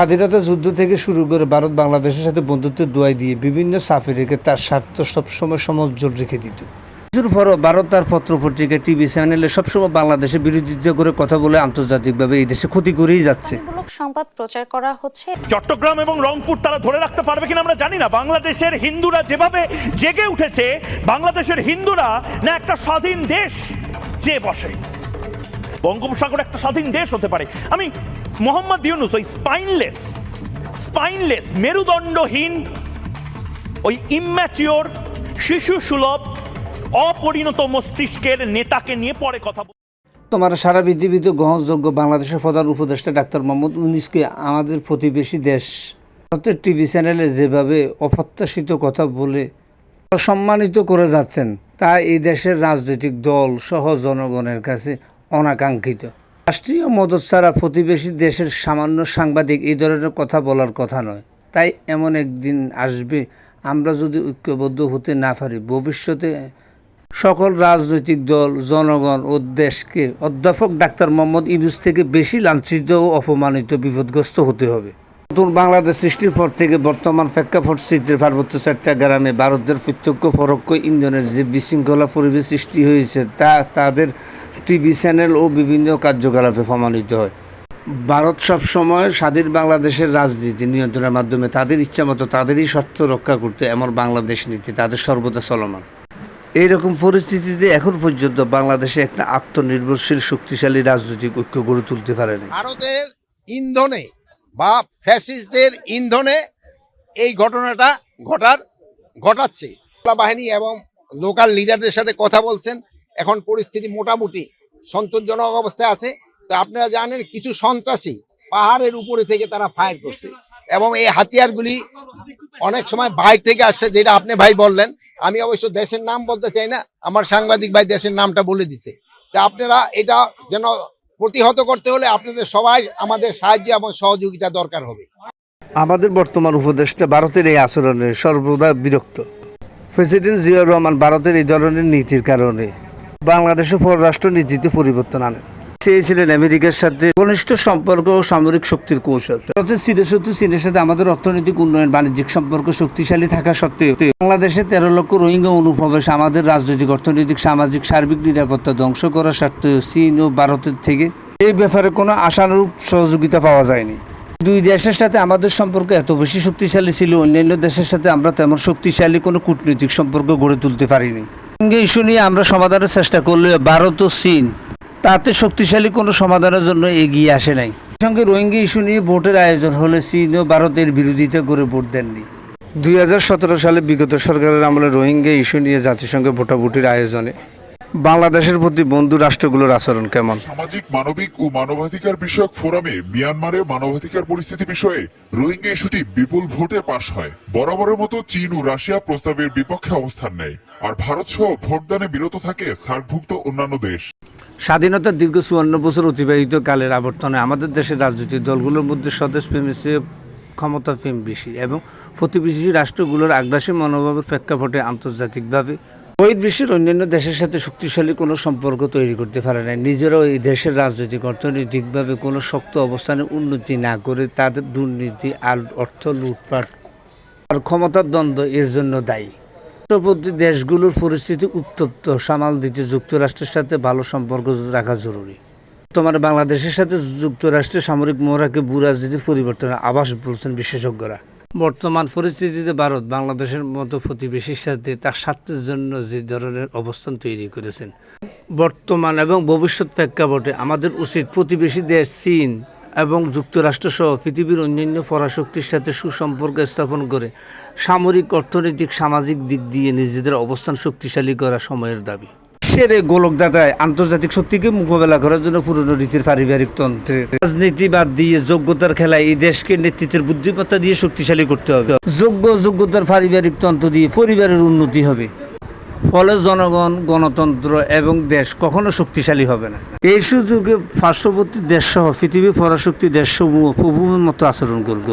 স্বাধীনতা যুদ্ধ থেকে শুরু করে ভারত বাংলাদেশের সাথে বন্ধুত্বের দোয়াই দিয়ে বিভিন্ন সাফে রেখে তার স্বার্থ সবসময় সমজ্জ্বল রেখে দিত। কিছুর পরও ভারত তার পত্র পত্রিকা টিভি চ্যানেলে সবসময় বাংলাদেশের বিরোধিতা করে কথা বলে আন্তর্জাতিকভাবে এই দেশে ক্ষতি করেই যাচ্ছে। সংবাদ প্রচার করা হচ্ছে। চট্টগ্রাম এবং রংপুর তারা ধরে রাখতে পারবে কিনা আমরা জানি না। বাংলাদেশের হিন্দুরা যেভাবে জেগে উঠেছে বাংলাদেশের হিন্দুরা না একটা স্বাধীন দেশ যে বসে। বঙ্গোপসাগর একটা স্বাধীন দেশ হতে পারে আমি মোহাম্মদ ইউনুস, ওই স্পাইনলেস স্পাইনলেস, মেরুদণ্ডহীন, ওই ইম্যাচিওর শিশু সুলভ অপরিণত মস্তিষ্কের নেতাকে নিয়ে পরে কথা বলব। তোমার সারা পৃথিবীতে গ্রহণযোগ্য বাংলাদেশের প্রধান উপদেষ্টা ডাক্তার মোহাম্মদ ইউনিসকে আমাদের প্রতিবেশী দেশ ভারতের টিভি চ্যানেলে যেভাবে অপ্রত্যাশিত কথা বলে সম্মানিত করে যাচ্ছেন, তা এই দেশের রাজনৈতিক দল সহ জনগণের কাছে অনাকাঙ্ক্ষিত। রাষ্ট্রীয় মদত ছাড়া প্রতিবেশী দেশের সামান্য সাংবাদিক এই ধরনের কথা বলার কথা নয়। তাই এমন একদিন আসবে, আমরা যদি ঐক্যবদ্ধ হতে না পারি, ভবিষ্যতে সকল রাজনৈতিক দল, জনগণ ও দেশকে অধ্যাপক ডাক্তার মোহাম্মদ ইউনুস থেকে বেশি লাঞ্ছিত ও অপমানিত, বিপদগ্রস্ত হতে হবে। নতুন বাংলাদেশ সৃষ্টির পর থেকে বর্তমান প্রেক্ষাপট চিত্রের পার্বত্য চট্টগ্রামে ভারতের প্রত্যক্ষ পরোক্ষ ইন্ধনের যে বিশৃঙ্খলা পরিবেশ সৃষ্টি হয়েছে, তা তাদের টিভি চ্যানেল ও বিভিন্ন কার্যকলাপে প্রমাণিত হয়। ভারত সবসময় স্বাধীন বাংলাদেশের রাজনীতি নিয়ন্ত্রণের মাধ্যমে তাদের ইচ্ছামতো তাদেরই স্বার্থ রক্ষা করতে এমন বাংলাদেশ নীতি তাদের সর্বদা চলমান। এইরকম পরিস্থিতিতে এখন পর্যন্ত বাংলাদেশে একটা আত্মনির্ভরশীল, শক্তিশালী রাজনৈতিক ঐক্য গড়ে তুলতে পারেনি ভারতের ইন্ধনে বা ফ্যাসিস্টদের ইন্ধনে এই ঘটনাটা ঘটার, ঘটাচ্ছে। বাহিনী এবং লোকাল লিডারদের সাথে কথা বলছেন। এখন পরিস্থিতি মোটামুটি সন্তোষজনক অবস্থায় আছে। তো আপনারা জানেন কিছু সন্ত্রাসী পাহাড়ের উপরে থেকে তারা ফায়ার করছে। এবং এই হাতিয়ারগুলি অনেক সময় বাইরে থেকে আসছে, যেটা আপনি ভাই বললেন। আমি অবশ্য দেশের নাম বলতে চাই না, আমার সাংবাদিক ভাই দেশের নামটা বলে দিছে। তা আপনারা এটা যেন প্রতিহত করতে হলে আপনাদের সবাই আমাদের সাহায্য এবং সহযোগিতা দরকার হবে। আমাদের বর্তমান উপদেষ্টা ভারতের এই আচরণে সর্বদা বিরক্ত। প্রেসিডেন্ট জিয়াউর রহমান ভারতের এই ধরনের নীতির কারণে বাংলাদেশের পররাষ্ট্র নীতিতে পরিবর্তন আনেন চেয়েছিলেন আমেরিকার সাথে ঘনিষ্ঠ সম্পর্ক ও সামরিক শক্তির কৌশল। চিরশত্রু চীনের সাথে আমাদের অর্থনৈতিক উন্নয়ন, বাণিজ্যিক সম্পর্ক শক্তিশালী থাকা সত্ত্বেও বাংলাদেশে তেরো লক্ষ রোহিঙ্গা অনুপ্রবেশ আমাদের রাজনৈতিক, অর্থনৈতিক, সামাজিক, সার্বিক নিরাপত্তা ধ্বংস করা সত্ত্বেও চীন ও ভারতের থেকে এই ব্যাপারে কোনো আশানুরূপ সহযোগিতা পাওয়া যায়নি। দুই দেশের সাথে আমাদের সম্পর্ক এত বেশি শক্তিশালী ছিল, অন্যান্য দেশের সাথে আমরা তেমন শক্তিশালী কোনো কূটনৈতিক সম্পর্ক গড়ে তুলতে পারিনি। রোহিঙ্গা ইস্যু নিয়ে আমরা সমাধানের চেষ্টা করলেও ভারত ও চীন তাতে শক্তিশালী কোনো সমাধানের জন্য এগিয়ে আসে নাই। সঙ্গে রোহিঙ্গা ইস্যু নিয়ে ভোটের আয়োজন হলে চীন ও ভারতের বিরোধিতা করে ভোট দেননি। দুই হাজার সতেরো সালে বিগত সরকারের আমলে রোহিঙ্গা ইস্যু নিয়ে জাতিসংঘে ভোটাভুটির আয়োজনে বাংলাদেশের প্রতি বন্ধু রাষ্ট্রগুলোর আচরণ কেমন? সামাজিক মানবিক ও মানবাধিকার বিষয়ক ফোরামে মিয়ানমারে মানবাধিকার পরিস্থিতি বিষয়ে রোহিঙ্গা ইস্যুটি বিপুল ভোটে পাশ হয়। বরাবরের মতো চীন ও রাশিয়া প্রস্তাবের বিপক্ষে অবস্থান নেয়। আর ভারত সহ ভোটদানে বিরত থাকে সার্কভুক্ত অন্যান্য দেশ। স্বাধীনতার দীর্ঘ চুয়ান্ন বছর অতিবাহিত কালের আবর্তনে আমাদের দেশের রাজনৈতিক দলগুলোর মধ্যে স্বদেশ প্রেমের ক্ষমতা প্রেম বেশি এবং প্রতিবেশী রাষ্ট্রগুলোর আগ্রাসী মনোভাবের প্রেক্ষাপটে আন্তর্জাতিকভাবে বহির্বিশ্বের অন্যান্য দেশের সাথে শক্তিশালী কোনো সম্পর্ক তৈরি করতে পারে না নিজেরাও এই দেশের রাজনৈতিক, অর্থনৈতিকভাবে কোনো শক্ত অবস্থানে উন্নতি না করে তাদের দুর্নীতি আর অর্থ লুটপাট আর ক্ষমতার দ্বন্দ্ব এর জন্য দায়ী। পার্শ্ববর্তী দেশগুলোর পরিস্থিতি উত্তপ্ত, সামাল দিতে যুক্তরাষ্ট্রের সাথে ভালো সম্পর্ক রাখা জরুরি। তোমার বাংলাদেশের সাথে যুক্তরাষ্ট্রের সামরিক মহড়াকে ভূ রাজনীতির পরিবর্তনের আভাস বলছেন বিশেষজ্ঞরা। বর্তমান পরিস্থিতিতে ভারত বাংলাদেশের মতো প্রতিবেশীর সাথে তার স্বার্থের জন্য যে ধরনের অবস্থান তৈরি করেছেন। বর্তমান এবং ভবিষ্যৎ প্রেক্ষাপটে আমাদের উচিত প্রতিবেশী দেশ চীন এবং যুক্তরাষ্ট্রসহ পৃথিবীর অন্যান্য পরাশক্তির সাথে সুসম্পর্ক স্থাপন করে সামরিক, অর্থনৈতিক, সামাজিক দিক দিয়ে নিজেদের অবস্থান শক্তিশালী করা সময়ের দাবি। সেরে গোলকদাতায় আন্তর্জাতিক শক্তিকে মোকাবেলা করার জন্য পুরনো রীতির পারিবারিক তন্ত্রে রাজনীতি বাদ দিয়ে যোগ্যতার খেলায় এই দেশকে নেতৃত্বের বুদ্ধিমত্তা দিয়ে শক্তিশালী করতে হবে। যোগ্য যোগ্যতার পারিবারিক তন্ত্র দিয়ে পরিবারের উন্নতি হবে। ফলে জনগণ, গণতন্ত্র এবং দেশ কখনো শক্তিশালী হবে না। এই সুযোগে পার্শ্ববর্তী দেশসহ পৃথিবীর পরাশক্তি দেশসমূহ প্রভুমের মতো আচরণ করবে।